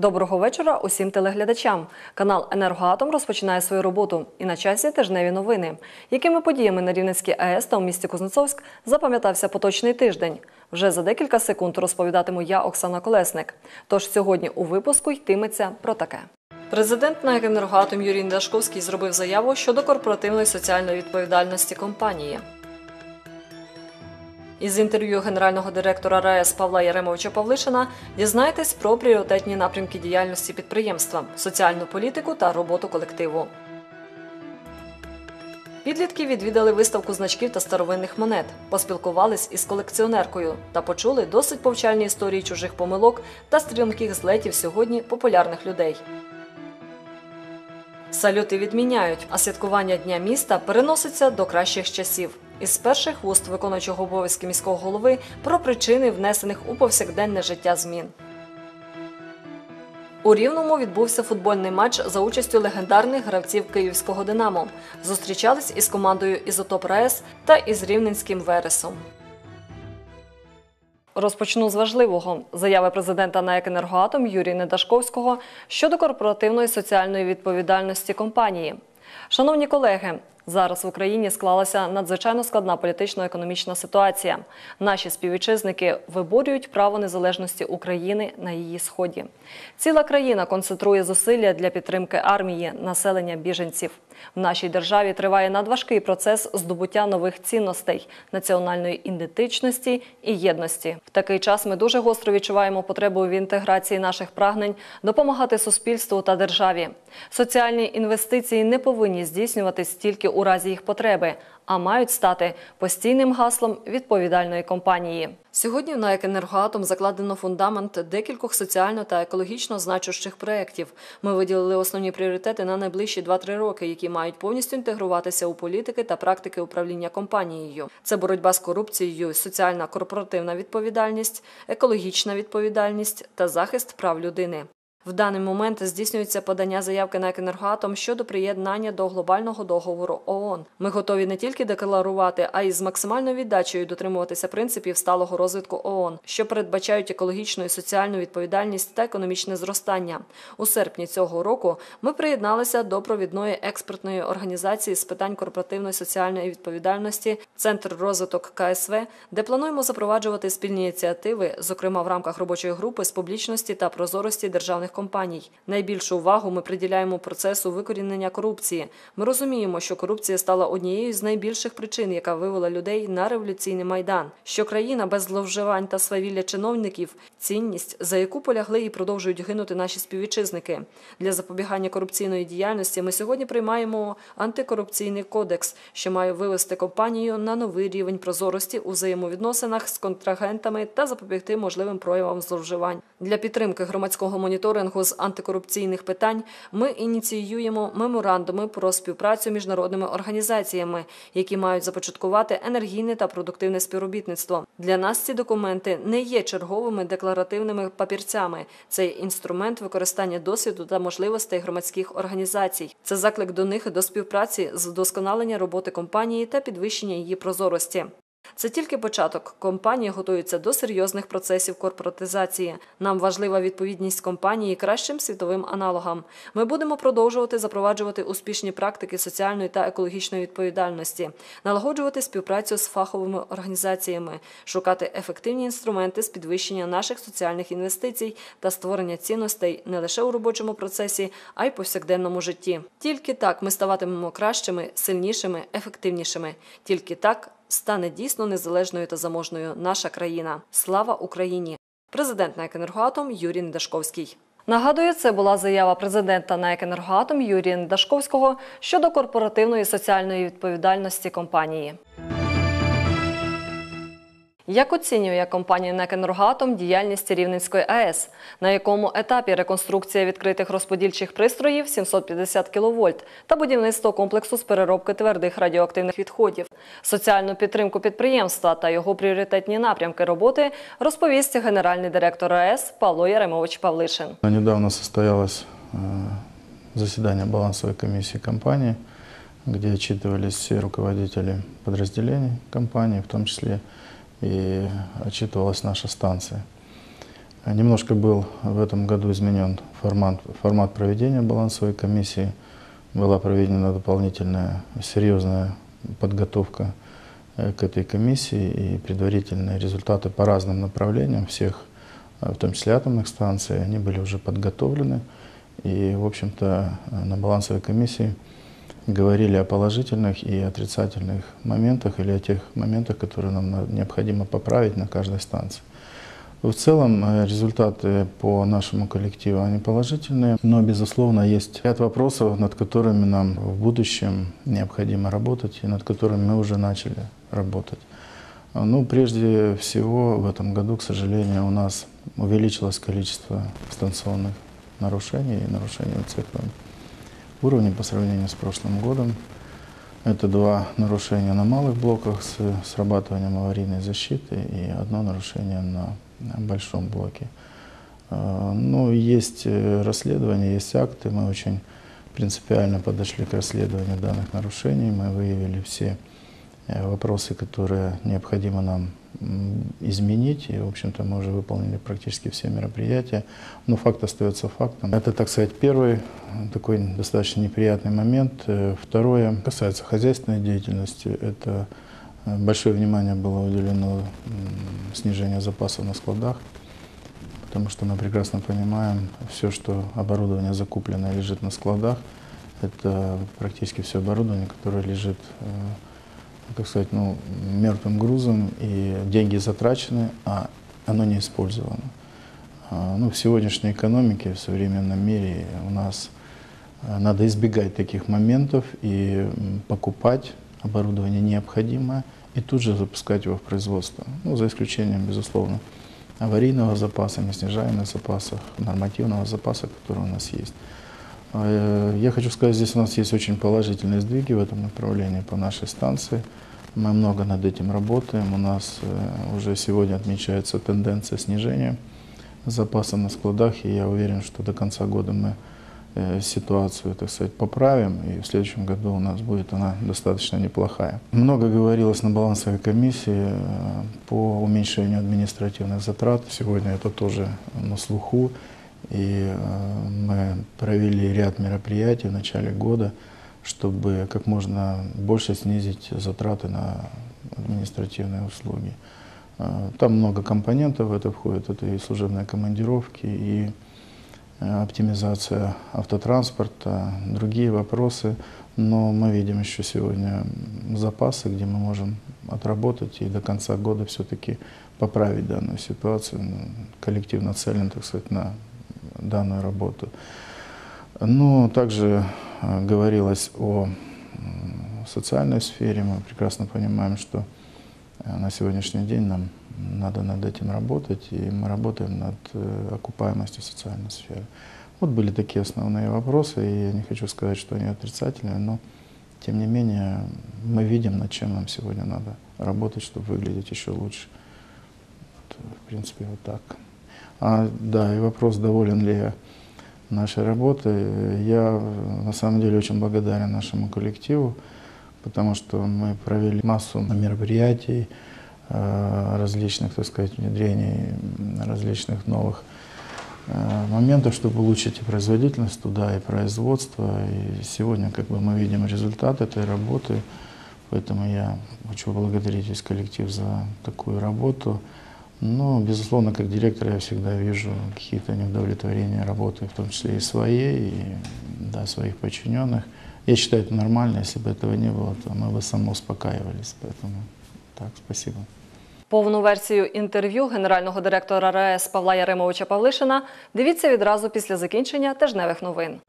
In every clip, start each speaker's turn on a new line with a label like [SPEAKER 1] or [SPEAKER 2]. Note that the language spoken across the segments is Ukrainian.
[SPEAKER 1] Доброго вечора усім телеглядачам. Канал Енергоатом розпочинає свою роботу. І на часі тижневі новини. Якими подіями на Рівненській АЕС та у місті Кузнецовськ запам'ятався поточний тиждень? Вже за декілька секунд розповідатиму я, Оксана Колесник. Тож сьогодні у випуску йтиметься про таке. Президент НАЕК «Енергоатом» Юрій Дашковський зробив заяву щодо корпоративної соціальної відповідальності компанії. Із інтерв'ю генерального директора РАЕС Павла Яремовича Павлишина дізнаєтесь про пріоритетні напрямки діяльності підприємства, соціальну політику та роботу колективу. Підлітки відвідали виставку значків та старовинних монет, поспілкувались із колекціонеркою та почули досить повчальні історії чужих помилок та стрімких злетів сьогодні популярних людей. Салюти відміняють, а святкування Дня міста переноситься до кращих часів. Із перших вуст виконуючого обов'язки міського голови про причини внесених у повсякденне життя змін. У Рівному відбувся футбольний матч за участю легендарних гравців київського Динамо. Зустрічались із командою Ізотоп РаЕС та із Рівненським Вересом. Розпочну з важливого заяви президента НАЕК «Енергоатом» Юрія Недашковського щодо корпоративної соціальної відповідальності компанії. Шановні колеги, зараз в Україні склалася надзвичайно складна політично-економічна ситуація. Наші співвітчизники виборюють право незалежності України на її сході. Ціла країна концентрує зусилля для підтримки армії, населення біженців. В нашій державі триває надважкий процес здобуття нових цінностей, національної ідентичності і єдності. В такий час ми дуже гостро відчуваємо потребу в інтеграції наших прагнень, допомагати суспільству та державі. Соціальні інвестиції не повинні здійснюватись тільки у разі їх потреби, а мають стати постійним гаслом відповідальної компанії. Сьогодні в НАЕК «Енергоатом» закладено фундамент декількох соціально та екологічно значущих проєктів. Ми виділили основні пріоритети на найближчі 2-3 роки, які мають повністю інтегруватися у політики та практики управління компанією. Це боротьба з корупцією, соціальна корпоративна відповідальність, екологічна відповідальність та захист прав людини. В даний момент здійснюється подання заявки на «Енергоатом» щодо приєднання до глобального договору ООН. Ми готові не тільки декларувати, а й з максимальною віддачею дотримуватися принципів сталого розвитку ООН, що передбачають екологічну і соціальну відповідальність та економічне зростання. У серпні цього року ми приєдналися до провідної експертної організації з питань корпоративної соціальної відповідальності Центр розвиток КСВ, де плануємо запроваджувати спільні ініціативи, зокрема в рамках робочої групи з публічності та прозорості державних компаній. Найбільшу увагу ми приділяємо процесу викорінення корупції. Ми розуміємо, що корупція стала однією з найбільших причин, яка вивела людей на революційний майдан. Що країна без зловживань та свавілля чиновників цінність, за яку полягли і продовжують гинути наші співвітчизники. Для запобігання корупційної діяльності ми сьогодні приймаємо антикорупційний кодекс, що має вивести компанію на новий рівень прозорості у взаємовідносинах з контрагентами та запобігти можливим проявам зловживань. Для підтримки громадського моніторингу з антикорупційних питань ми ініціюємо меморандуми про співпрацю міжнародними організаціями, які мають започаткувати енергійне та продуктивне співробітництво. Для нас ці документи не є черговими декларативними папірцями. Це інструмент використання досвіду та можливостей громадських організацій. Це заклик до них до співпраці з вдосконалення роботи компанії та підвищення її прозорості. Це тільки початок. Компанія готується до серйозних процесів корпоратизації. Нам важлива відповідність компанії кращим світовим аналогам. Ми будемо продовжувати запроваджувати успішні практики соціальної та екологічної відповідальності, налагоджувати співпрацю з фаховими організаціями, шукати ефективні інструменти з підвищення наших соціальних інвестицій та створення цінностей не лише у робочому процесі, а й повсякденному житті. Тільки так ми ставатимемо кращими, сильнішими, ефективнішими. Тільки так стане дійсно незалежною та заможною наша країна. Слава Україні! Президент «Енергоатом» Юрій Недашковський. Нагадую, це була заява президента НАЕК «Енергоатом» Юрія Недашковського щодо корпоративної соціальної відповідальності компанії. Як оцінює компанія НЕК діяльність Рівненської АЕС, на якому етапі реконструкція відкритих розподільчих пристроїв 750 кВт та будівництво комплексу з переробки твердих радіоактивних відходів, соціальну підтримку підприємства та його пріоритетні напрямки роботи розповість генеральний директор АЕС Павло Яремович Павлишин.
[SPEAKER 2] Недавно состоялось э, заседание балансовой комиссии компании, где отчитывались все руководители подразделений компании, в том числе и отчитывалась наша станция. Немножко был в этом году изменен формат, формат проведения балансовой комиссии. Была проведена дополнительная серьезная подготовка э, к этой комиссии и предварительные результаты по разным направлениям всех, э, в том числе атомных станций, они были уже подготовлены. И, в общем-то, на балансовой комиссии говорили о положительных и отрицательных моментах или о тех моментах, которые нам на- необходимо поправить на каждой станции. В целом э, результаты по нашему коллективу они положительные, но, безусловно, есть ряд вопросов, над которыми нам в будущем необходимо работать и над которыми мы уже начали работать. Ну, прежде всего, в этом году, к сожалению, у нас увеличилось количество станционных нарушений и нарушений высокого уровня по сравнению с прошлым годом. Это два нарушения на малых блоках с срабатыванием аварийной защиты и одно нарушение на большом блоке. А, Ну, есть э, расследование, есть акты. Мы очень принципиально подошли к расследованию данных нарушений. Мы выявили все э, вопросы, которые необходимо нам изменить. И, в общем-то, мы уже выполнили практически все мероприятия. Но факт остается фактом. Это, так сказать, первый э, такой достаточно неприятный момент. Э, Второе касается хозяйственной деятельности. Это э, большое внимание было уделено снижению запасов на складах. Потому что мы прекрасно понимаем, все, что оборудование закуплено лежит на складах, это практически все оборудование, которое лежит, так сказать, ну, мертвым грузом, и деньги затрачены, а оно не использовано. А, Ну, в сегодняшней экономике, в современном мире у нас э, надо избегать таких моментов и покупать оборудование необходимое и тут же запускать его в производство. Ну, за исключением, безусловно, аварийного запаса, неснижаемых запасов, нормативного запаса, который у нас есть. Э, Я хочу сказать, здесь у нас есть очень положительные сдвиги в этом направлении по нашей станции. Мы много над этим работаем. У нас э, уже сегодня отмечается тенденция снижения запаса на складах, и я уверен, что до конца года мы э, ситуацию, так сказать, поправим, и в следующем году у нас будет она достаточно неплохая. Много говорилось на балансовой комиссии по уменьшению административных затрат. Сегодня это тоже на слуху, и э, мы провели ряд мероприятий в начале года, чтобы как можно больше снизить затраты на административные услуги. Э, Там много компонентов в это входит. Это и служебные командировки, и э, оптимизация автотранспорта, другие вопросы. Но мы видим еще сегодня запасы, где мы можем отработать и до конца года все-таки поправить данную ситуацию. Ну, Коллектив нацелен, так сказать, на данную работу. Но также э, говорилось о социальной сфере. Мы прекрасно понимаем, что э, на сегодняшний день нам надо над этим работать, и мы работаем над э, окупаемостью социальной сферы. Вот были такие основные вопросы, и я не хочу сказать, что они отрицательные, но тем не менее мы видим, над чем нам сегодня надо работать, чтобы выглядеть еще лучше. Вот, в принципе, вот так. А, да, и вопрос, доволен ли я нашей работой. Я на самом деле очень благодарен нашему коллективу, потому что мы провели массу мероприятий, э, различных, так сказать, внедрений различных новых э, моментов, чтобы улучшить и производительность туда, и производство. И сегодня как бы мы видим результат этой работы, поэтому я хочу поблагодарить весь коллектив за такую работу. Но, безусловно, как директор я всегда вижу какие-то неудовлетворения работы, в том числе и своей, и да, своих подчиненных. Я считаю это нормально, если бы этого не было, то мы бы самоуспокаивались. Поэтому так, спасибо.
[SPEAKER 1] Повну версію інтерв'ю генерального директора РАЕС Павла Яремовича Павлишина дивіться відразу після закінчення тижневих новин.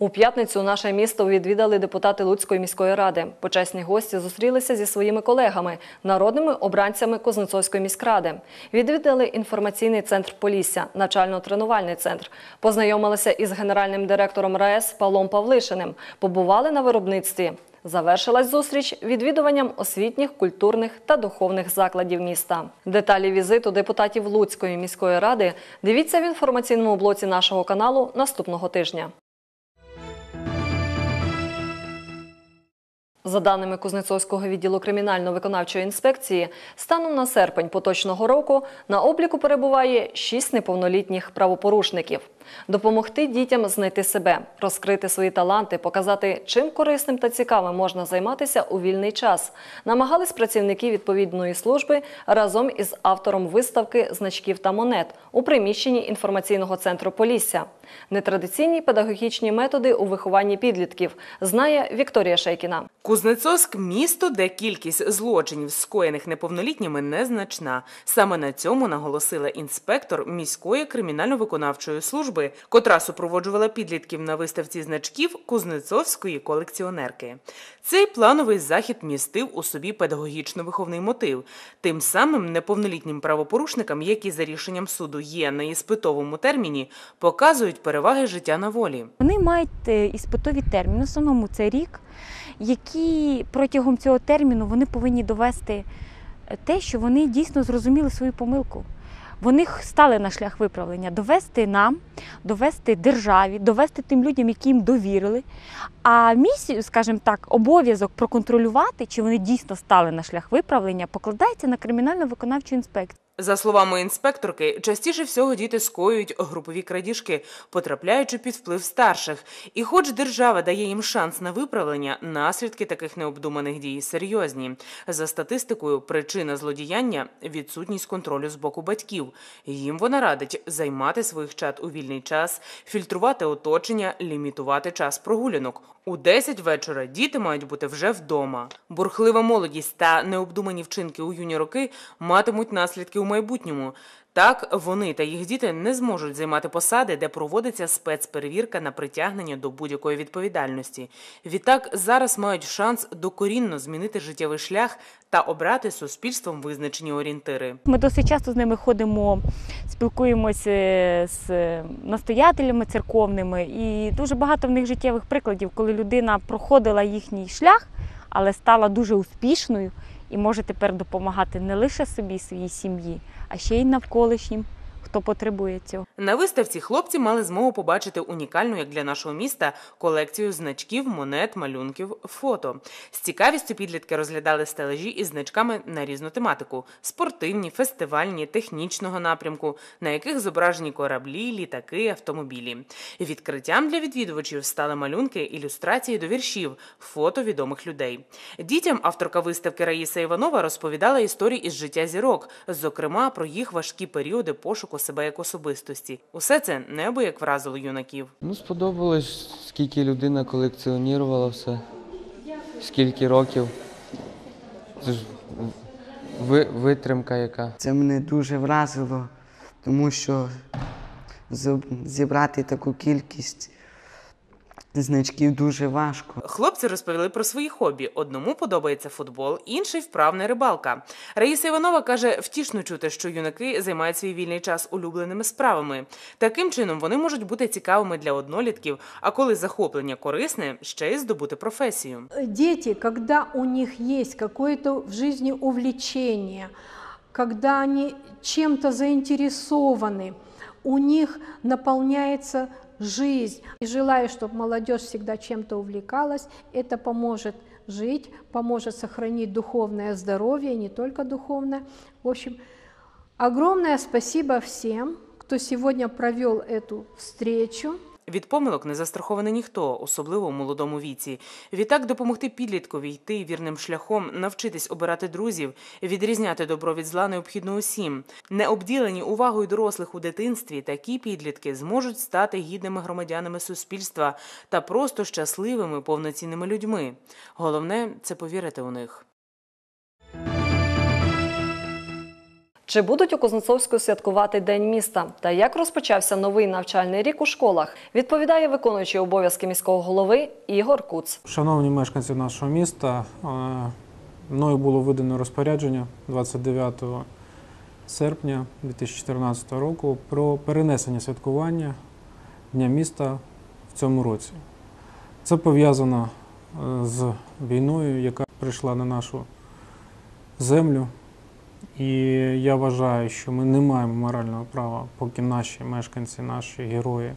[SPEAKER 1] У п'ятницю наше місто відвідали депутати Луцької міської ради. Почесні гості зустрілися зі своїми колегами, народними обранцями Кузнецовської міськради. Відвідали інформаційний центр Полісся, навчально-тренувальний центр. Познайомилися із генеральним директором РаЕС Павлом Павлишиним. Побували на виробництві. Завершилась зустріч відвідуванням освітніх, культурних та духовних закладів міста. Деталі візиту депутатів Луцької міської ради дивіться в інформаційному блоці нашого каналу наступного тижня. За даними Кузнецовського відділу кримінально-виконавчої інспекції, станом на серпень поточного року на обліку перебуває 6 неповнолітніх правопорушників. Допомогти дітям знайти себе, розкрити свої таланти, показати, чим корисним та цікавим можна займатися у вільний час. Намагались працівники відповідної служби разом із автором виставки значків та монет у приміщенні інформаційного центру Полісся. Нетрадиційні педагогічні методи у вихованні підлітків знає Вікторія Шейкіна.
[SPEAKER 3] Кузнецовськ місто, де кількість злочинів, скоєних неповнолітніми, незначна. Саме на цьому наголосила інспектор міської кримінально-виконавчої служби, котра супроводжувала підлітків на виставці значків Кузнецовської колекціонерки. Цей плановий захід містив у собі педагогічно-виховний мотив. Тим самим неповнолітнім правопорушникам, які за рішенням суду є на іспитовому терміні, показують переваги життя на волі.
[SPEAKER 4] Вони мають е, іспитові терміни, в основному це рік, які протягом цього терміну вони повинні довести е, те, що вони дійсно зрозуміли свою помилку. Вони стали на шлях виправлення, довести нам, довести державі, довести тим людям, які їм довірили. А місію, скажімо так, обов'язок проконтролювати, чи вони дійсно стали на шлях виправлення, покладається на кримінально-виконавчу інспекцію.
[SPEAKER 3] За словами інспекторки, частіше всього діти скоюють групові крадіжки, потрапляючи під вплив старших. І хоч держава дає їм шанс на виправлення, наслідки таких необдуманих дій серйозні. За статистикою, причина злодіяння відсутність контролю з боку батьків. Їм вона радить займати своїх чад у вільний час, фільтрувати оточення, лімітувати час прогулянок. У 10 вечора діти мають бути вже вдома. Бурхлива молодість та необдумані вчинки у юні роки матимуть наслідки у майбутньому. Так вони та їх діти не зможуть займати посади, де проводиться спецперевірка на притягнення до будь-якої відповідальності. Відтак зараз мають шанс докорінно змінити життєвий шлях та обрати суспільством визначені орієнтири.
[SPEAKER 4] Ми досить часто з ними ходимо, спілкуємося з настоятелями церковними, і дуже багато в них життєвих прикладів, коли людина проходила їхній шлях, але стала дуже успішною і може тепер допомагати не лише собі своїй сім'ї, а ще й навколишнім, хто потребує цього.
[SPEAKER 3] На виставці хлопці мали змогу побачити унікальну, як для нашого міста, колекцію значків, монет, малюнків, фото. З цікавістю підлітки розглядали стележі із значками на різну тематику: спортивні, фестивальні, технічного напрямку, на яких зображені кораблі, літаки, автомобілі. Відкриттям для відвідувачів стали малюнки, ілюстрації до віршів, фото відомих людей. Дітям авторка виставки Раїса Іванова розповідала історії із життя зірок, зокрема про їх важкі періоди пошуку себе як особистості. Усе це неабияк вразило юнаків.
[SPEAKER 5] Ну, сподобалось, скільки людина колекціонувала все, скільки років. Це ж ви, витримка яка.
[SPEAKER 6] Це мене дуже вразило, тому що зібрати таку кількість значків дуже важко.
[SPEAKER 3] Хлопці розповіли про свої хобі. Одному подобається футбол, інший вправна рибалка. Раїса Іванова каже, втішно чути, що юнаки займають свій вільний час улюбленими справами. Таким чином вони можуть бути цікавими для однолітків, а коли захоплення корисне, ще й здобути професію.
[SPEAKER 7] дети, когда у них есть какое-то в жизни увлечение, когда они чем-то заинтересованы, у них наполняется жизнь. И желаю, чтобы молодежь всегда чем-то увлекалась. Это поможет жить, поможет сохранить духовное здоровье, не только духовное. В общем, огромное спасибо всем, кто сегодня провел эту встречу.
[SPEAKER 3] Від помилок не застрахований ніхто, особливо у молодому віці. Відтак допомогти підліткові йти вірним шляхом, навчитись обирати друзів, відрізняти добро від зла необхідно усім. Не обділені увагою дорослих у дитинстві, такі підлітки зможуть стати гідними громадянами суспільства та просто щасливими повноцінними людьми. Головне це повірити у них.
[SPEAKER 1] Чи будуть у Кузнецовську святкувати День міста? Та як розпочався новий навчальний рік у школах? Відповідає виконуючий обов'язки міського голови Ігор Куц.
[SPEAKER 8] Шановні мешканці нашого міста, е, мною було видано розпорядження 29 серпня 2014 року про перенесення святкування Дня міста в цьому році. Це пов'язано е, з війною, яка прийшла на нашу землю. І я вважаю, що ми не маємо морального права, поки наші мешканці, наші герої е,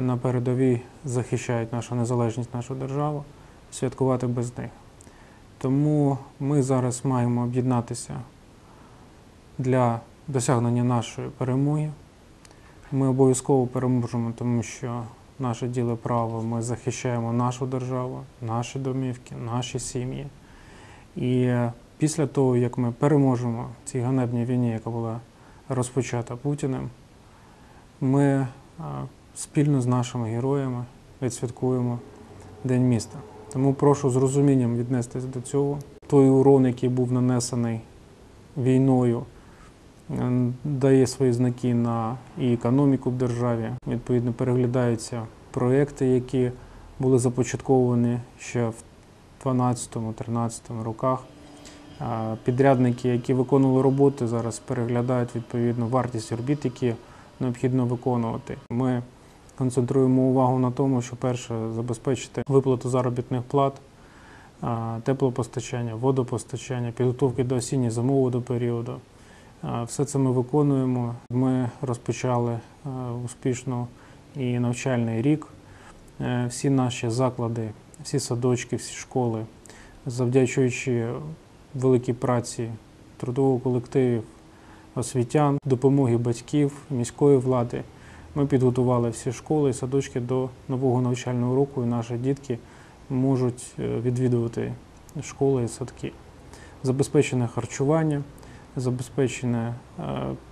[SPEAKER 8] на передовій захищають нашу незалежність, нашу державу, святкувати без них. Тому ми зараз маємо об'єднатися для досягнення нашої перемоги. Ми обов'язково переможемо, тому що наше діло право ми захищаємо нашу державу, наші домівки, наші сім'ї. І після того, як ми переможемо цій ганебній війні, яка була розпочата Путіним, ми е, спільно з нашими героями відсвяткуємо День міста. Тому прошу з розумінням віднестись до цього. Той урон, який був нанесений війною, е, дає свої знаки на і економіку в державі. Відповідно, переглядаються проекти, які були започатковані ще в 12-13 роках. Підрядники, які виконували роботи, зараз переглядають відповідно вартість робіт, які необхідно виконувати. Ми концентруємо увагу на тому, що перше забезпечити виплату заробітних плат, теплопостачання, водопостачання, підготовки до осінньо-зимового до періоду. Все це ми виконуємо. Ми розпочали успішно і навчальний рік. Е, Всі наші заклади, всі садочки, всі школи, завдячуючи великій праці трудового колективів, освітян, допомоги батьків, міської влади. Ми підготували всі школи і садочки до нового навчального року, і наші дітки можуть е, відвідувати школи і садки. Забезпечене харчування, забезпечене е,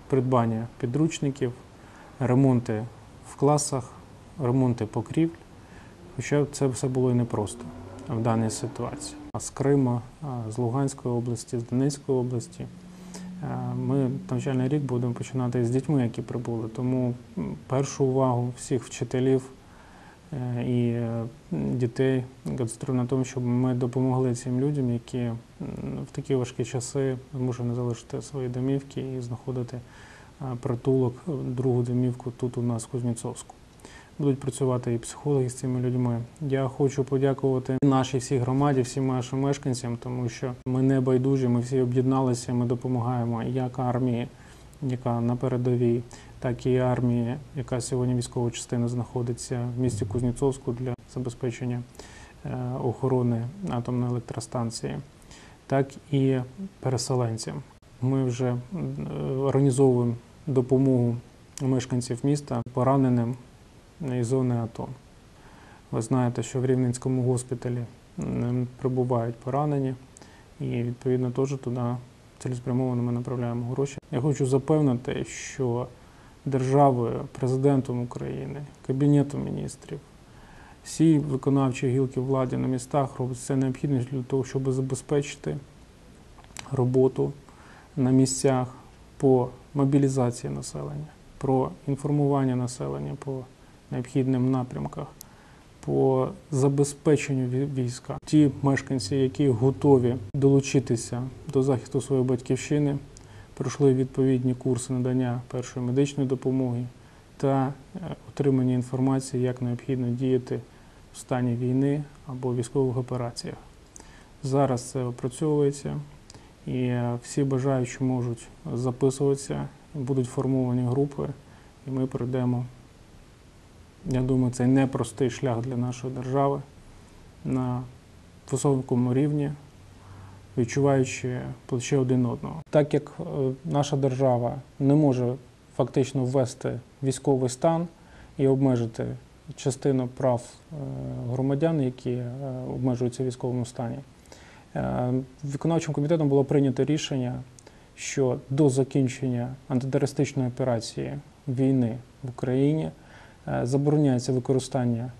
[SPEAKER 8] придбання підручників, ремонти в класах, ремонти покрівль. Хоча це все було і непросто в даній ситуації. З Криму, з Луганської області, з Донецької області. Е, Ми навчальний рік будемо починати з дітьми, які прибули. Тому першу увагу всіх вчителів е, і е, дітей концентрую на тому, щоб ми допомогли цим людям, які в такі важкі часи змушені залишити свої домівки і знаходити притулок, другу домівку тут у нас в Кузнєцовську. Будуть працювати і психологи з цими людьми. Я хочу подякувати нашій всій громаді, всім нашим мешканцям, тому що ми не байдужі, ми всі об'єдналися, ми допомагаємо як армії, яка на передовій, так і армії, яка сьогодні військова частина знаходиться в місті Кузнєцовську для забезпечення е, охорони атомної електростанції, так і переселенцям. Ми вже е, організовуємо допомогу мешканців міста пораненим із зони АТО. Ви знаєте, що в Рівненському госпіталі прибувають поранені, і відповідно теж туди цілеспрямовано ми направляємо гроші. Я хочу запевнити, що державою, президентом України, Кабінетом міністрів, всі виконавчі гілки влади на містах роблять все необхідне для того, щоб забезпечити роботу на місцях по мобілізації населення, про інформування населення по необхідним напрямках, по забезпеченню війська. Ті мешканці, які готові долучитися до захисту своєї батьківщини, пройшли відповідні курси надання першої медичної допомоги та е, отримання інформації, як необхідно діяти в стані війни або військових операціях. Зараз це опрацьовується, і е, всі бажаючі можуть записуватися, будуть формовані групи, і ми пройдемо я думаю, це непростий шлях для нашої держави на високому рівні, відчуваючи плече один одного. Так як е, наша держава не може фактично ввести військовий стан і обмежити частину прав е, громадян, які е, обмежуються в військовому стані, виконавчим комітетом було прийнято рішення, що до закінчення антитерористичної операції війни в Україні Забороняється використання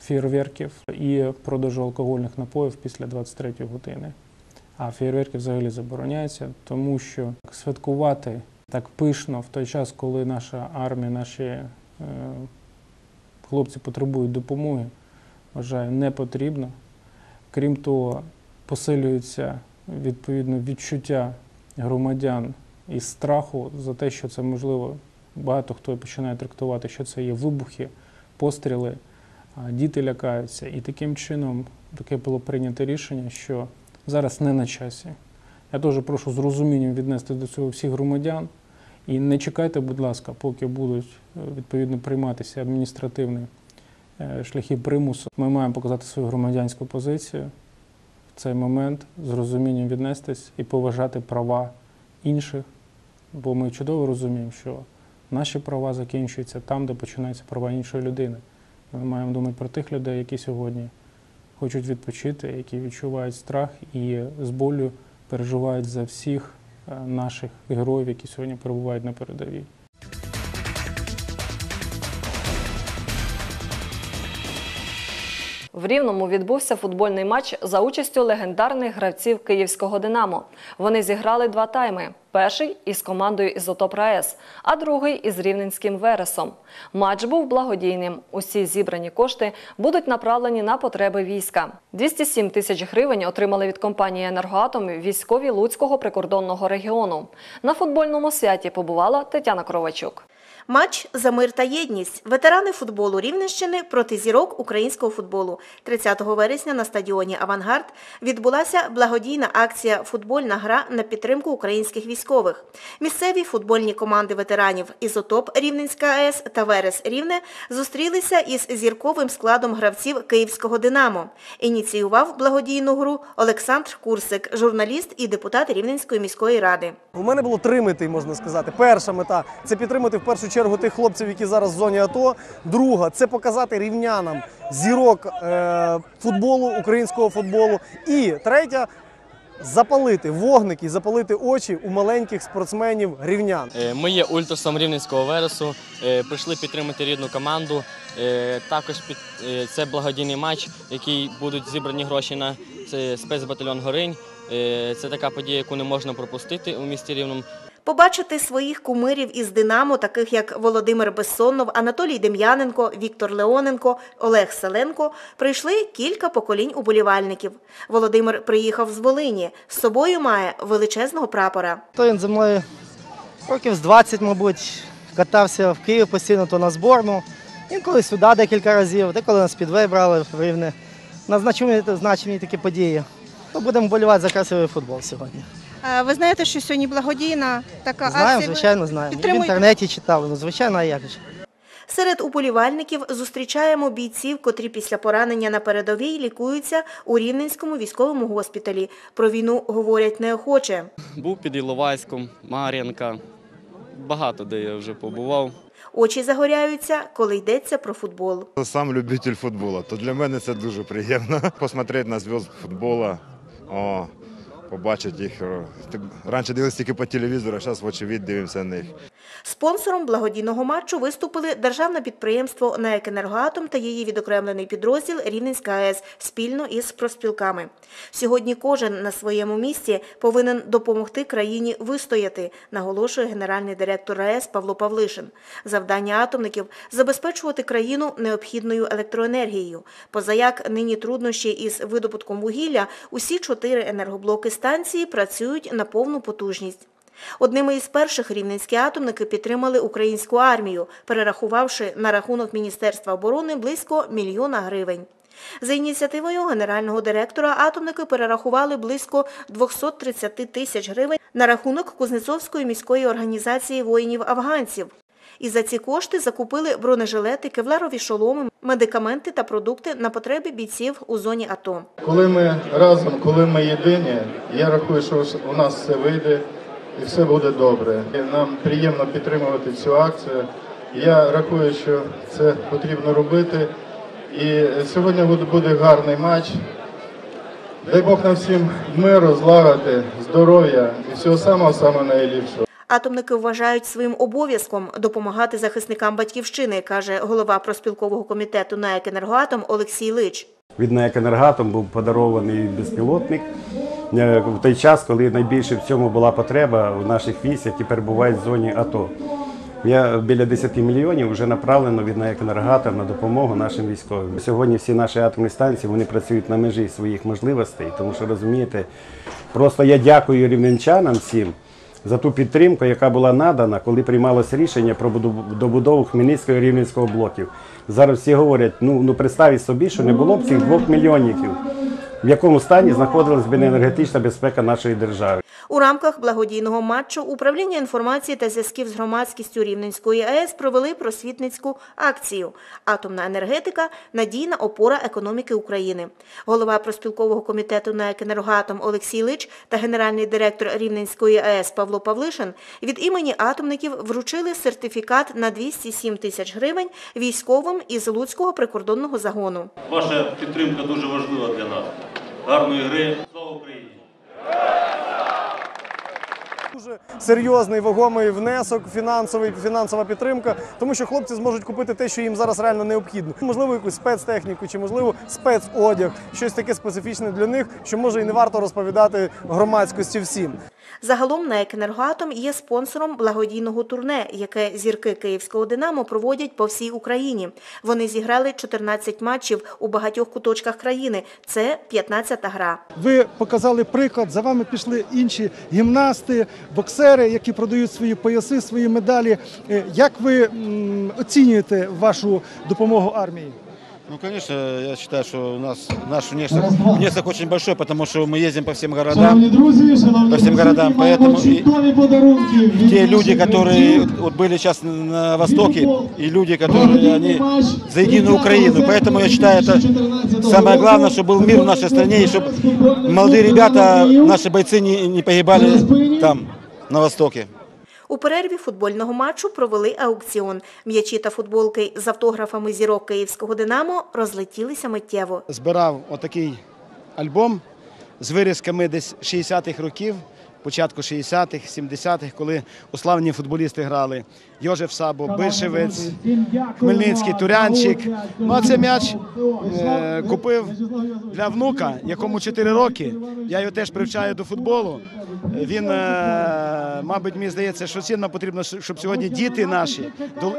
[SPEAKER 8] фейерверків і продажу алкогольних напоїв після 23 години. А фейерверки взагалі забороняються, тому що святкувати так пишно в той час, коли наша армія, наші е, хлопці потребують допомоги, вважаю, не потрібно. Крім того, посилюється відповідно відчуття громадян із страху за те, що це можливо багато хто починає трактувати, що це є вибухи, постріли, діти лякаються. І таким чином таке було прийнято рішення, що зараз не на часі. Я теж прошу з розумінням віднести до цього всіх громадян. І не чекайте, будь ласка, поки будуть е, відповідно прийматися адміністративні е, шляхи примусу. Ми маємо показати свою громадянську позицію в цей момент, з розумінням віднестись і поважати права інших, бо ми чудово розуміємо, що наші права закінчуються там, де починаються права іншої людини. Ми маємо думати про тих людей, які сьогодні хочуть відпочити, які відчувають страх і з болю переживають за всіх е, наших героїв, які сьогодні перебувають на передовій.
[SPEAKER 1] В Рівному відбувся футбольний матч за участю легендарних гравців київського Динамо. Вони зіграли два тайми: перший із командою Ізотоп РаЕС, а другий із рівненським Вересом. Матч був благодійним. Усі зібрані кошти будуть направлені на потреби війська. 207 тисяч гривень отримали від компанії Енергоатом військові Луцького прикордонного регіону. На футбольному святі побувала Тетяна Кровачук.
[SPEAKER 9] Матч за мир та єдність. Ветерани футболу Рівненщини проти зірок українського футболу. 30 вересня на стадіоні Авангард відбулася благодійна акція Футбольна гра на підтримку українських військових. Місцеві футбольні команди ветеранів Ізотоп Рівненська АЕС та Верес Рівне зустрілися із зірковим складом гравців Київського Динамо. Ініціював благодійну гру Олександр Курсик, журналіст і депутат Рівненської міської ради.
[SPEAKER 10] У мене було три мети, можна сказати. Перша мета це підтримати в першу чергу тих хлопців, які зараз в зоні АТО. Друга це показати рівнянам зірок е, футболу, українського футболу. І третя запалити вогники, запалити очі у маленьких спортсменів рівнян.
[SPEAKER 11] Е, Ми є ультрасом Рівненського вересу. е, Прийшли підтримати рідну команду. Е, Також під це благодійний матч, який будуть зібрані гроші на це спецбатальйон Горинь. Це така подія, яку не можна пропустити у місті Рівному.
[SPEAKER 9] Побачити своїх кумирів із Динамо, таких як Володимир Безсоннов, Анатолій Дем'яненко, Віктор Леоненко, Олег Селенко, прийшли кілька поколінь уболівальників. Володимир приїхав з Волині. З собою має величезного прапора.
[SPEAKER 12] То він зі мною років з 20, мабуть, катався в Київ постійно, то на зборну. Інколи сюди декілька разів, деколи нас підвей брали в Рівне. На значимі, значимі такі події. То будемо болівати за красивий футбол сьогодні.
[SPEAKER 13] Ви знаєте, що сьогодні благодійна така
[SPEAKER 12] Знаємо,
[SPEAKER 13] акція.
[SPEAKER 12] звичайно, знаємо. І в
[SPEAKER 13] підтримуєте?
[SPEAKER 12] інтернеті читали, ну звичайно, а як же.
[SPEAKER 9] Серед уболівальників зустрічаємо бійців, котрі після поранення на передовій лікуються у Рівненському військовому госпіталі. Про війну говорять неохоче.
[SPEAKER 11] Був під Іловайськом, Мар'янка. Багато де я вже побував.
[SPEAKER 9] Очі загоряються, коли йдеться про футбол.
[SPEAKER 14] Сам любитель футболу, то для мене це дуже приємно. Посмотрети на зв'язок футболу, о, побачити їх. Раніше дивилися тільки по телевізору, а зараз вочевидь дивимося на них.
[SPEAKER 9] Спонсором благодійного матчу виступили державне підприємство «НАЕК Енергоатом» та її відокремлений підрозділ Рівненська АЕС спільно із профспілками. Сьогодні кожен на своєму місці повинен допомогти країні вистояти, наголошує генеральний директор АЕС Павло Павлишин. Завдання атомників – забезпечувати країну необхідною електроенергією. Позаяк нині труднощі із видобутком вугілля, усі чотири енергоблоки станції працюють на повну потужність. Одними із перших рівненські атомники підтримали українську армію, перерахувавши на рахунок Міністерства оборони близько мільйона гривень. За ініціативою генерального директора атомники перерахували близько 230 тисяч гривень на рахунок Кузнецовської міської організації воїнів-афганців. І за ці кошти закупили бронежилети, кевларові шоломи, медикаменти та продукти на потреби бійців у зоні АТО.
[SPEAKER 2] Коли ми разом, коли ми єдині, я рахую, що у нас все вийде і все буде добре. Нам приємно підтримувати цю акцію. Я рахую, що це потрібно робити. І сьогодні буде- гарний матч. Дай Бог нам всім миру, злагоди, здоров'я і всього самого самого найліпшого.
[SPEAKER 9] Атомники вважають своїм обов'язком допомагати захисникам батьківщини, каже голова проспілкового комітету НАЕК «Енергоатом» Олексій Лич.
[SPEAKER 15] Від НАЕК «Енергоатом» був подарований безпілотник в той час, коли найбільше в цьому була потреба у наших військ, які перебувають в зоні АТО. Я біля 10 мільйонів вже направлено від «Енергоатом» на допомогу нашим військовим. Сьогодні всі наші атомні станції вони працюють на межі своїх можливостей, тому що розумієте, просто я дякую рівненчанам всім за ту підтримку, яка була надана, коли приймалося рішення про добудову Хмельницького і Рівненського блоків. Зараз всі говорять, ну, ну представіть собі, що не було б цих двох мільйонників. В якому стані знаходилась би енергетична безпека нашої держави.
[SPEAKER 9] У рамках благодійного матчу управління інформації та зв'язків з громадськістю Рівненської АЕС провели просвітницьку акцію Атомна енергетика надійна опора економіки України. Голова проспілкового комітету НАЕК «Енергоатом» Олексій Лич та генеральний директор Рівненської АЕС Павло Павлишин від імені атомників вручили сертифікат на 207 тисяч гривень військовим із Луцького прикордонного загону.
[SPEAKER 16] Ваша підтримка дуже важлива для нас. Гарної гри. Слава Україні!
[SPEAKER 10] Дуже серйозний вагомий внесок, фінансовий, фінансова підтримка, тому що хлопці зможуть купити те, що їм зараз реально необхідно. Можливо, якусь спецтехніку, чи можливо спецодяг, щось таке специфічне для них, що може і не варто розповідати громадськості всім.
[SPEAKER 9] Загалом НАЕК «Енергоатом» є спонсором благодійного турне, яке зірки київського «Динамо» проводять по всій Україні. Вони зіграли 14 матчів у багатьох куточках країни. Це 15-та гра.
[SPEAKER 17] Ви показали приклад, за вами пішли інші гімнасти, боксери, які продають свої пояси, свої медалі. Е, Як ви оцінюєте вашу допомогу армії?
[SPEAKER 18] Ну, конечно, я считаю, что у нас наш внешок, внесок очень большой, потому что мы ездим по всем городам, по всем городам, поэтому и те люди, которые вот были сейчас на Востоке, и люди, которые они за единую Украину, поэтому я считаю, это самое главное, чтобы был мир в нашей стране, и чтобы молодые ребята, наши бойцы не, не погибали там, на Востоке.
[SPEAKER 9] У перерві футбольного матчу провели аукціон. М'ячі та футболки з автографами зірок київського «Динамо» розлетілися миттєво.
[SPEAKER 19] збирав отакий альбом з вирізками десь 60-х років, початку 60-х, 70-х, коли уславні футболісти грали. Йожеф Сабо, Бишевець, Хмельницький, Турянчик. Ну а цей м'яч е, купив для внука, якому 4 роки. Я його теж привчаю до футболу. Він, е, мабуть, мені здається, що сильно потрібно, щоб сьогодні діти наші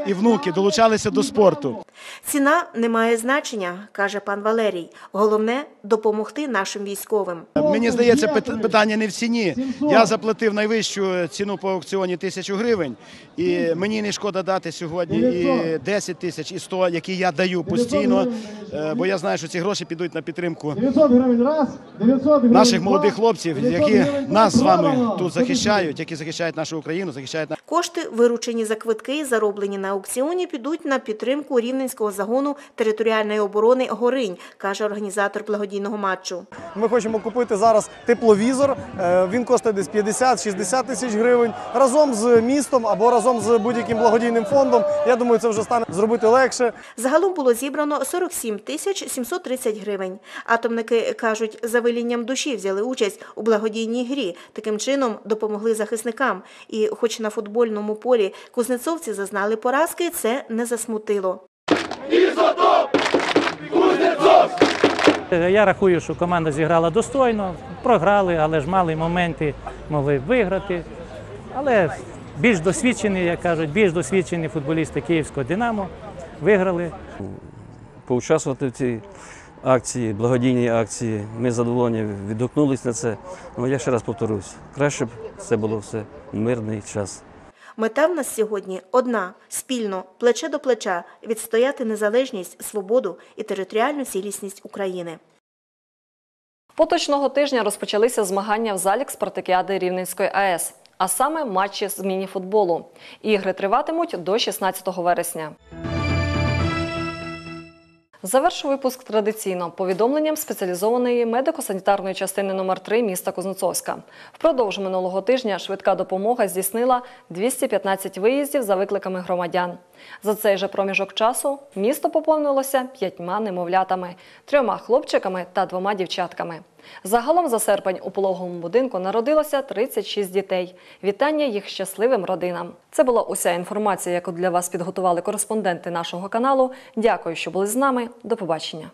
[SPEAKER 19] і внуки долучалися до спорту.
[SPEAKER 9] Ціна не має значення, каже пан Валерій. Головне – допомогти нашим військовим.
[SPEAKER 19] Мені здається, пит- питання не в ціні. Я заплатив найвищу ціну по аукціоні тисячу гривень, і мені не шкода дати сьогодні і 10 тисяч, і 100, які я даю постійно, е, бо я знаю, що ці гроші підуть на підтримку
[SPEAKER 17] 900 гривень раз, 900 гривень
[SPEAKER 19] наших молодих хлопців, які нас з вами тут захищають, які захищають нашу Україну, захищають на-
[SPEAKER 9] Кошти, виручені за квитки, зароблені на аукціоні, підуть на підтримку рівненського загону територіальної оборони «Горинь», каже організатор благодійного матчу.
[SPEAKER 10] Ми хочемо купити зараз тепловізор. Е, Він коштує десь 50-60 тисяч гривень. Разом з містом або разом з будь-яким благодійним фондом. Я думаю, це вже стане зробити легше.
[SPEAKER 9] Загалом було зібрано 47 тисяч 730 гривень. Атомники кажуть, за велінням душі взяли участь у благодійній грі. Таким чином допомогли захисникам. І, хоч на футбольному полі кузнецовці зазнали поразки, це не засмутило.
[SPEAKER 20] Я рахую, що команда зіграла достойно, програли, але ж мали моменти, могли виграти. Але більш досвідчені, як кажуть, більш досвідчені футболісти київського Динамо виграли.
[SPEAKER 21] поучаствувати в цій акції, благодійній акції. Ми задоволені відгукнулися на це. Ну я ще раз повторюсь, краще б це було все мирний час.
[SPEAKER 9] Мета в нас сьогодні одна – спільно, плече до плеча, відстояти незалежність, свободу і територіальну цілісність України.
[SPEAKER 1] Поточного тижня розпочалися змагання в залі Спартакіади Рівненської АЕС, а саме матчі з міні-футболу. Ігри триватимуть до 16 вересня. Завершу випуск традиційно повідомленням спеціалізованої медико-санітарної частини номер 3 міста Кузнецовська. Впродовж минулого тижня швидка допомога здійснила 215 виїздів за викликами громадян. За цей же проміжок часу місто поповнилося п'ятьма немовлятами, трьома хлопчиками та двома дівчатками. Загалом за серпень у пологовому будинку народилося 36 дітей. Вітання їх щасливим родинам. Це була уся інформація, яку для вас підготували кореспонденти нашого каналу. Дякую, що були з нами. До побачення.